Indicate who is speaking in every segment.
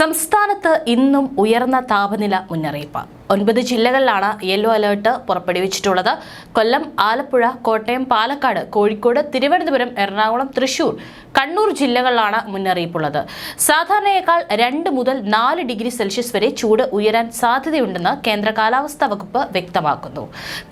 Speaker 1: സംസ്ഥാനത്ത് ഇന്നും ഉയർന്ന താപനില മുന്നറിയിപ്പ് ഒൻപത് ജില്ലകളിലാണ് യെല്ലോ അലേർട്ട് പുറപ്പെടുവിച്ചിട്ടുള്ളത് കൊല്ലം ആലപ്പുഴ കോട്ടയം പാലക്കാട് കോഴിക്കോട് തിരുവനന്തപുരം എറണാകുളം തൃശൂർ കണ്ണൂർ ജില്ലകളിലാണ് മുന്നറിയിപ്പുള്ളത് സാധാരണയേക്കാൾ രണ്ട് മുതൽ നാല് ഡിഗ്രി സെൽഷ്യസ് വരെ ചൂട് ഉയരാൻ സാധ്യതയുണ്ടെന്ന് കേന്ദ്ര കാലാവസ്ഥാ വകുപ്പ് വ്യക്തമാക്കുന്നു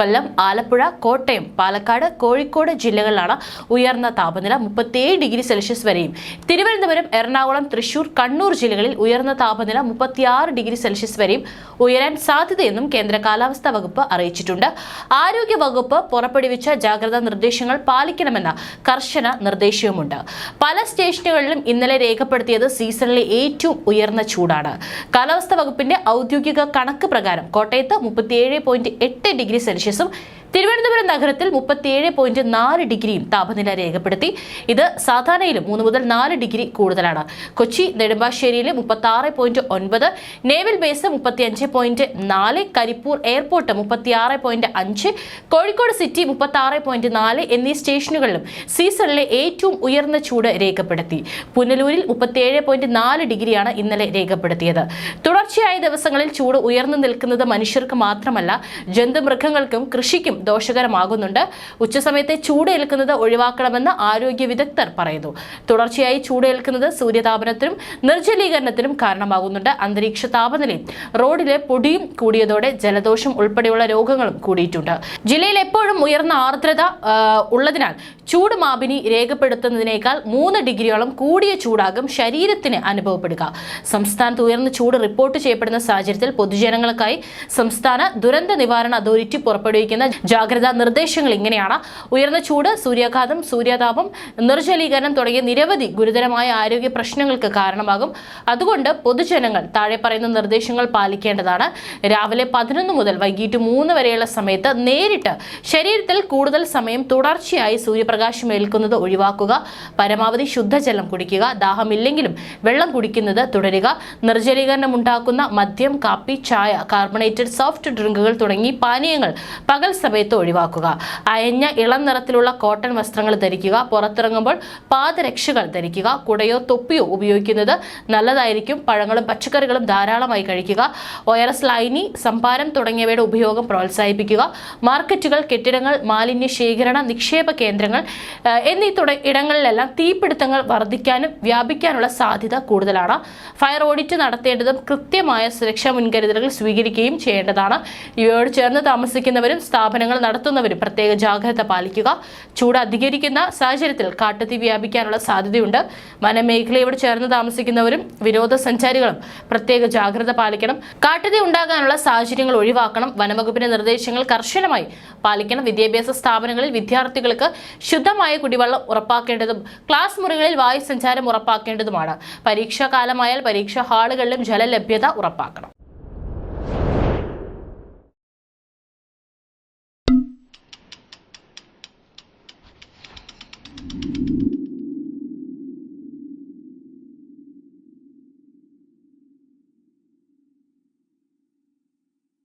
Speaker 1: കൊല്ലം ആലപ്പുഴ കോട്ടയം പാലക്കാട് കോഴിക്കോട് ജില്ലകളിലാണ് ഉയർന്ന താപനില മുപ്പത്തിയേഴ് ഡിഗ്രി സെൽഷ്യസ് വരെയും തിരുവനന്തപുരം എറണാകുളം തൃശൂർ കണ്ണൂർ ജില്ലകളിൽ ഉയർന്ന താപനില മുപ്പത്തിയാറ് ഡിഗ്രി സെൽഷ്യസ് വരെയും ഉയരാൻ സാധ്യതയെന്നും കേന്ദ്ര കാലാവസ്ഥാ വകുപ്പ് അറിയിച്ചിട്ടുണ്ട് ആരോഗ്യ വകുപ്പ് പുറപ്പെടുവിച്ച ജാഗ്രതാ നിർദ്ദേശങ്ങൾ പാലിക്കണമെന്ന കർശന നിർദ്ദേശവുമുണ്ട് പല സ്റ്റേഷനുകളിലും ഇന്നലെ രേഖപ്പെടുത്തിയത് സീസണിലെ ഏറ്റവും ഉയർന്ന ചൂടാണ് കാലാവസ്ഥാ വകുപ്പിന്റെ ഔദ്യോഗിക കണക്ക് പ്രകാരം കോട്ടയത്ത് മുപ്പത്തിയേഴ് ഡിഗ്രി സെൽഷ്യസും തിരുവനന്തപുരം നഗരത്തിൽ മുപ്പത്തിയേഴ് പോയിന്റ് നാല് ഡിഗ്രിയും താപനില രേഖപ്പെടുത്തി ഇത് സാധാരണയിലും മൂന്ന് മുതൽ നാല് ഡിഗ്രി കൂടുതലാണ് കൊച്ചി നെടുമ്പാശ്ശേരിയിൽ മുപ്പത്തി ആറ് പോയിന്റ് ഒൻപത് നേവൽ ബേസ് മുപ്പത്തിയഞ്ച് പോയിന്റ് നാല് കരിപ്പൂർ എയർപോർട്ട് മുപ്പത്തിയാറ് പോയിന്റ് അഞ്ച് കോഴിക്കോട് സിറ്റി മുപ്പത്തി ആറ് പോയിന്റ് നാല് എന്നീ സ്റ്റേഷനുകളിലും സീസണിലെ ഏറ്റവും ഉയർന്ന ചൂട് രേഖപ്പെടുത്തി പുനലൂരിൽ മുപ്പത്തിയേഴ് പോയിന്റ് നാല് ഡിഗ്രിയാണ് ഇന്നലെ രേഖപ്പെടുത്തിയത് തുടർച്ചയായ ദിവസങ്ങളിൽ ചൂട് ഉയർന്നു നിൽക്കുന്നത് മനുഷ്യർക്ക് മാത്രമല്ല ജന്തുമൃഗങ്ങൾക്കും കൃഷിക്കും ദോഷകരമാകുന്നുണ്ട് ഉച്ചസമയത്തെ ചൂടേൽക്കുന്നത് ഒഴിവാക്കണമെന്ന് ആരോഗ്യ വിദഗ്ധർ പറയുന്നു തുടർച്ചയായി ചൂടേൽക്കുന്നത് സൂര്യതാപനത്തിനും നിർജ്ജലീകരണത്തിനും കാരണമാകുന്നുണ്ട് അന്തരീക്ഷ താപനിലയും റോഡിലെ പൊടിയും കൂടിയതോടെ ജലദോഷം ഉൾപ്പെടെയുള്ള രോഗങ്ങളും കൂടിയിട്ടുണ്ട് ജില്ലയിൽ എപ്പോഴും ഉയർന്ന ആർദ്രത ഉള്ളതിനാൽ ചൂട് മാപിനി രേഖപ്പെടുത്തുന്നതിനേക്കാൾ മൂന്ന് ഡിഗ്രിയോളം കൂടിയ ചൂടാകും ശരീരത്തിന് അനുഭവപ്പെടുക സംസ്ഥാനത്ത് ഉയർന്ന ചൂട് റിപ്പോർട്ട് ചെയ്യപ്പെടുന്ന സാഹചര്യത്തിൽ പൊതുജനങ്ങൾക്കായി സംസ്ഥാന ദുരന്ത നിവാരണ അതോറിറ്റി പുറപ്പെടുവിക്കുന്ന ജാഗ്രതാ നിർദ്ദേശങ്ങൾ ഇങ്ങനെയാണ് ഉയർന്ന ചൂട് സൂര്യാഘാതം സൂര്യാതാപം നിർജ്ജലീകരണം തുടങ്ങിയ നിരവധി ഗുരുതരമായ ആരോഗ്യ പ്രശ്നങ്ങൾക്ക് കാരണമാകും അതുകൊണ്ട് പൊതുജനങ്ങൾ താഴെ പറയുന്ന നിർദ്ദേശങ്ങൾ പാലിക്കേണ്ടതാണ് രാവിലെ പതിനൊന്ന് മുതൽ വൈകിട്ട് മൂന്ന് വരെയുള്ള സമയത്ത് നേരിട്ട് ശരീരത്തിൽ കൂടുതൽ സമയം തുടർച്ചയായി സൂര്യപ്രകാശം ഏൽക്കുന്നത് ഒഴിവാക്കുക പരമാവധി ശുദ്ധജലം കുടിക്കുക ദാഹമില്ലെങ്കിലും വെള്ളം കുടിക്കുന്നത് തുടരുക നിർജ്ജലീകരണം ഉണ്ടാക്കുന്ന മദ്യം കാപ്പി ചായ കാർബണേറ്റഡ് സോഫ്റ്റ് ഡ്രിങ്കുകൾ തുടങ്ങി പാനീയങ്ങൾ പകൽ സമയത്ത് സമയത്ത് ഒഴിവാക്കുക അയഞ്ഞ ഇളം നിറത്തിലുള്ള കോട്ടൺ വസ്ത്രങ്ങൾ ധരിക്കുക പുറത്തിറങ്ങുമ്പോൾ പാദരക്ഷകൾ ധരിക്കുക കുടയോ തൊപ്പിയോ ഉപയോഗിക്കുന്നത് നല്ലതായിരിക്കും പഴങ്ങളും പച്ചക്കറികളും ധാരാളമായി കഴിക്കുക ഒയറസ് ലൈനി സംഭാരം തുടങ്ങിയവയുടെ ഉപയോഗം പ്രോത്സാഹിപ്പിക്കുക മാർക്കറ്റുകൾ കെട്ടിടങ്ങൾ മാലിന്യ ശേഖരണ നിക്ഷേപ കേന്ദ്രങ്ങൾ എന്നീ ഇടങ്ങളിലെല്ലാം തീപിടുത്തങ്ങൾ വർദ്ധിക്കാനും വ്യാപിക്കാനുള്ള സാധ്യത കൂടുതലാണ് ഫയർ ഓഡിറ്റ് നടത്തേണ്ടതും കൃത്യമായ സുരക്ഷാ മുൻകരുതലുകൾ സ്വീകരിക്കുകയും ചെയ്യേണ്ടതാണ് ഇവയോട് ചേർന്ന് താമസിക്കുന്നവരും സ്ഥാപന സ്ഥാപനങ്ങൾ നടത്തുന്നവരും പ്രത്യേക ജാഗ്രത പാലിക്കുക ചൂട് അധികരിക്കുന്ന സാഹചര്യത്തിൽ കാട്ടുതീ വ്യാപിക്കാനുള്ള സാധ്യതയുണ്ട് വനമേഖലയോട് ചേർന്ന് താമസിക്കുന്നവരും വിനോദസഞ്ചാരികളും പ്രത്യേക ജാഗ്രത പാലിക്കണം കാട്ടുതീ ഉണ്ടാകാനുള്ള സാഹചര്യങ്ങൾ ഒഴിവാക്കണം വനവകുപ്പിന്റെ നിർദ്ദേശങ്ങൾ കർശനമായി പാലിക്കണം വിദ്യാഭ്യാസ സ്ഥാപനങ്ങളിൽ വിദ്യാർത്ഥികൾക്ക് ശുദ്ധമായ കുടിവെള്ളം ഉറപ്പാക്കേണ്ടതും ക്ലാസ് മുറികളിൽ വായു സഞ്ചാരം ഉറപ്പാക്കേണ്ടതുമാണ് പരീക്ഷാകാലമായാൽ പരീക്ഷാ ഹാളുകളിലും ജലലഭ്യത ഉറപ്പാക്കണം